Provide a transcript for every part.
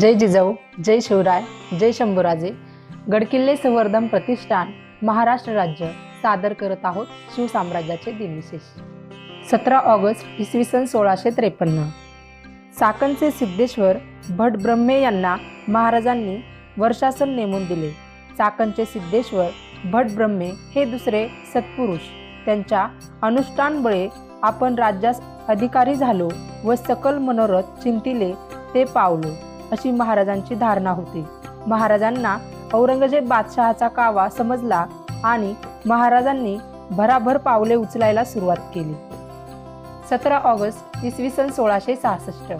जय जिजाऊ जय शिवराय जय शंभूराजे. गडकिल्ले संवर्धन प्रतिष्ठान महाराष्ट्र राज्य सादर करत आहोत शिवसाम्राज्याचे दिनविशेष. सतरा ऑगस्ट इसवी सन सोळाशे त्रेपन्न. साकणचे सिद्धेश्वर भट ब्रह्मे यांना महाराजांनी वर्षासन नेमून दिले. चाकणचे सिद्धेश्वर भट ब्रह्मे हे दुसरे सत्पुरुष. त्यांच्या अनुष्ठानमुळे आपण राज्यास अधिकारी झालो व सकल मनोरथ चिंतिले ते पावलो. अशी महाराजांची धारणा होती. महाराजांना औरंगजेब बादशहाचा कावा समजला आणि महाराजांनी भराभर पावले उचलायला सुरुवात केली. सतरा ऑगस्ट इसवी सन सोळाशे सहासष्ट.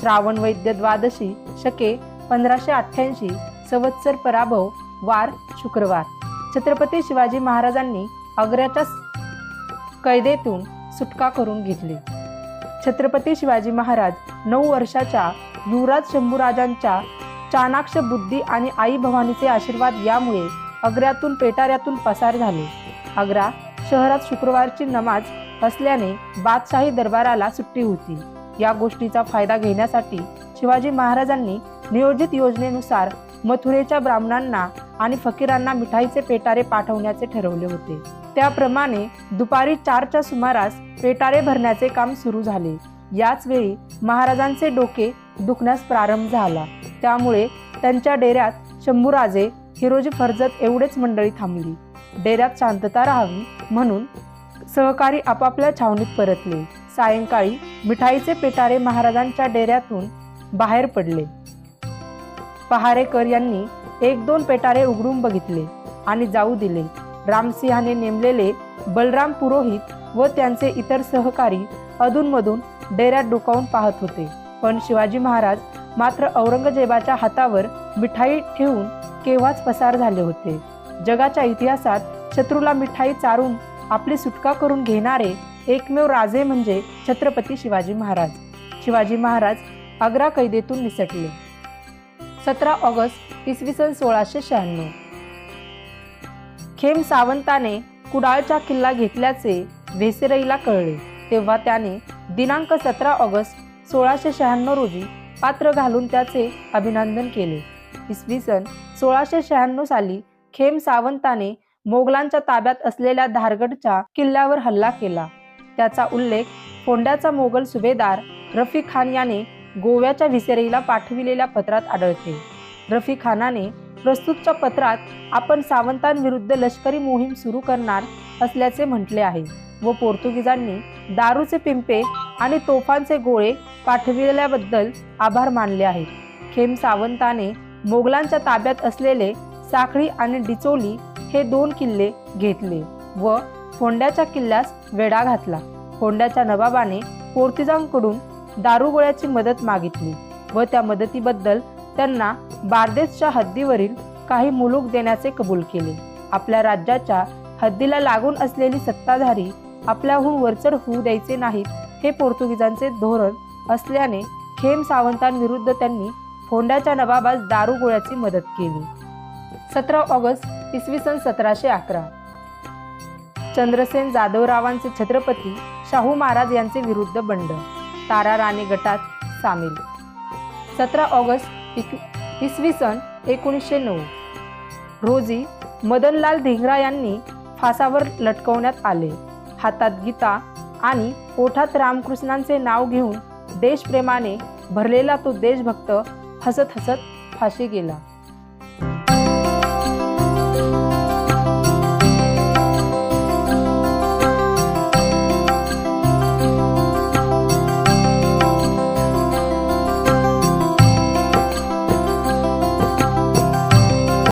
श्रावण वैद्य द्वादशी शके पंधराशे अठ्ठ्याऐंशी संवत्सर पराभव वार शुक्रवार. छत्रपती शिवाजी महाराजांनी आग्र्याच्या कैदेतून सुटका करून घेतली. छत्रपती शिवाजी महाराज नऊ वर्षाच्या युवराज शंभूराजांच्या चाणाक्ष बुद्धी आणि आई भवानीचे आशीर्वाद यामुळे आग्र्यातून पेटाऱ्यातून पसार झाले. आग्रा शहरात शुक्रवारची नमाज असल्याने बादशाही दरबाराला सुट्टी होती. या गोष्टीचा फायदा घेण्यासाठी शिवाजी महाराजांनी नियोजित योजनेनुसार मथुरेच्या ब्राह्मणांना आणि फकीरांना मिठाईचे पेटारे पाठवण्याचे ठरवले होते. त्याप्रमाणे दुपारी चारच्या सुमारास पेटारे भरण्याचे काम सुरू झाले. याच वेळी महाराजांचे डोके दुखण्यास प्रारंभ झाला. त्यामुळे त्यांच्या डेऱ्यात शंभूराजे हिरोजी फर्जत एवढेच मंडळी थांबली. डेऱ्यात शांतता राहावी म्हणून सहकारी आपापल्या छावणीत परतले. सायंकाळी मिठाईचे पेटारे महाराजांच्या डेऱ्यातून बाहेर पडले. पहारेकर यांनी एक दोन पेटारे उघडून बघितले आणि जाऊ दिले. रामसिंहाने नेमलेले बलराम पुरोहित व त्यांचे इतर सहकारी अधूनमधून डेऱ्यात डोकावून पाहत होते. पण शिवाजी महाराज मात्र औरंगजेबाच्या हातावर मिठाई ठेवून केव्हाच पसार झाले होते. जगाच्या इतिहासात शत्रूला मिठाई चारून आपली सुटका करून घेणारे एकमेव राजे म्हणजे छत्रपती शिवाजी महाराज. शिवाजी महाराज आग्रा कैदेतून निसटले. सतरा ऑगस्ट इसवी सन सोळाशे शहाण्णव. खेम सावंताने कुडाळचा किल्ला घेतल्याचे भेसरईला कळले. तेव्हा त्याने दिनांक सतरा ऑगस्ट सोळाशे शहाण्णव रोजी पात्र घालून त्याचे अभिनंदन केले. इसवी सन सोळाशे शहाण्णव साली खेम सावंताने मोगलांच्या ताब्यात असलेल्या धारगडच्या किल्ल्यावर हल्ला केला. त्याचा उल्लेख फोंड्याचा मोगल सुभेदार रफी खान याने गोव्याच्या व्हिसेरीला पाठविलेल्या पत्रात आढळते. रफी खानाने प्रस्तुतच्या पत्रात आपण सावंतांविरुद्ध लष्करी मोहीम सुरू करणार असल्याचे म्हटले आहे व पोर्तुगीजांनी दारूचे पिंपे आणि तोफांचे गोळे पाठविलेल्याबद्दल आभार मानले आहेत. खेम सावंताने मोगलांच्या ताब्यात असलेले साखळी आणि डिचोली हे दोन किल्ले घेतले व फोंड्याच्या किल्ल्यास वेढा घातला. फोंड्याच्या नवाबाने पोर्तुजांकडून दारुगोळ्याची मदत मागितली व त्या मदतीबद्दल त्यांना बार्देसच्या हद्दीवरील काही मुलूक देण्याचे कबूल केले. आपल्या राज्याच्या हद्दीला लागून असलेली सत्ताधारी आपल्याहून वरचढ होऊ द्यायचे नाहीत हे पोर्तुगीजांचे धोरण असल्याने खेम सावंतांविरुद्ध त्यांनी फोंड्याच्या नवाबास दारुगोळ्याची मदत केली. सतरा ऑगस्ट इसवी सन सतराशे अकरा. चंद्रसेन जाधवरावांचे छत्रपती शाहू महाराज यांचे विरुद्ध बंड. तारा राणे गटात सामील. सतरा ऑगस्ट इसवी सन एकोणीसशे नऊ. रोजी मदनलाल धिंगरा यांनी फासावर लटकवण्यात आले. हातात गीता आणि ओठात रामकृष्णांचे नाव घेऊन देशप्रेमाने भरलेला तो देशभक्त हसत हसत फाशी गेला.